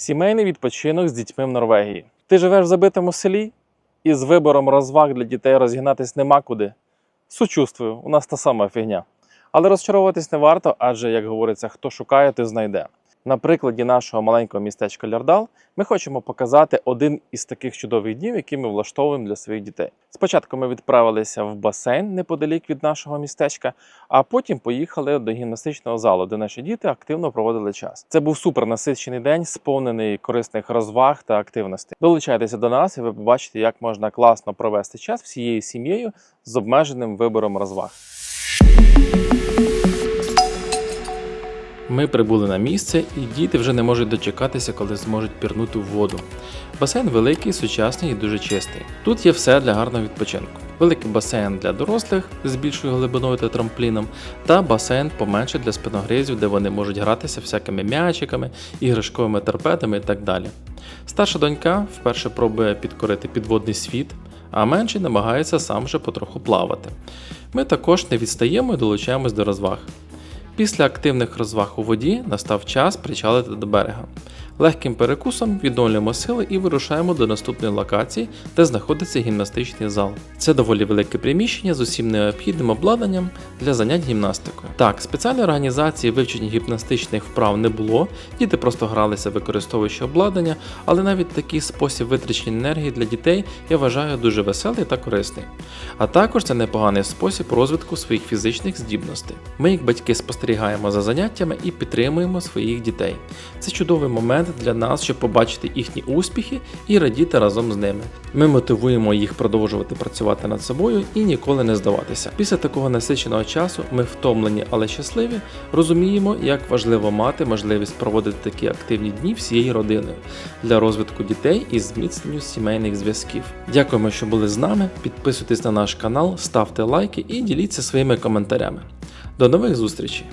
Сімейний відпочинок з дітьми в Норвегії. Ти живеш в забитому селі і з вибором розваг для дітей розігнатись нема куди. Сучувствую, у нас та сама фігня. Але розчаровуватись не варто, адже, як говориться, хто шукає, той знайде. На прикладі нашого маленького містечка Лярдал ми хочемо показати один із таких чудових днів, які ми влаштовуємо для своїх дітей. Спочатку ми відправилися в басейн неподалік від нашого містечка, а потім поїхали до гімнастичного залу, де наші діти активно проводили час. Це був супер насичений день, сповнений корисних розваг та активностей. Долучайтеся до нас, і ви побачите, як можна класно провести час всією сім'єю з обмеженим вибором розваг. Ми прибули на місце, і діти вже не можуть дочекатися, коли зможуть пірнути в воду. Басейн великий, сучасний і дуже чистий. Тут є все для гарного відпочинку. Великий басейн для дорослих з більшою глибиною та трампліном, та басейн поменше для спиногризів, де вони можуть гратися всякими м'ячиками, іграшковими торпедами і так далі. Старша донька вперше пробує підкорити підводний світ, а менший намагається сам вже потроху плавати. Ми також не відстаємо і долучаємось до розваг. Після активних розваг у воді настав час причалити до берега. Легким перекусом відновлюємо сили і вирушаємо до наступної локації, де знаходиться гімнастичний зал. Це доволі велике приміщення з усім необхідним обладнанням для занять гімнастикою. Так, спеціальної організації вивчення гімнастичних вправ не було, діти просто гралися, використовуючи обладнання, але навіть такий спосіб витрачення енергії для дітей я вважаю дуже веселий та корисний. А також це непоганий спосіб розвитку своїх фізичних здібностей. Ми, як батьки, спостерігаємо за заняттями і підтримуємо своїх дітей. Це чудовий момент для нас, щоб побачити їхні успіхи і радіти разом з ними. Ми мотивуємо їх продовжувати працювати над собою і ніколи не здаватися. Після такого насиченого часу ми втомлені, але щасливі, розуміємо, як важливо мати можливість проводити такі активні дні всією родиною для розвитку дітей і зміцненню сімейних зв'язків. Дякуємо, що були з нами. Підписуйтесь на наш канал, ставте лайки і діліться своїми коментарями. До нових зустрічей!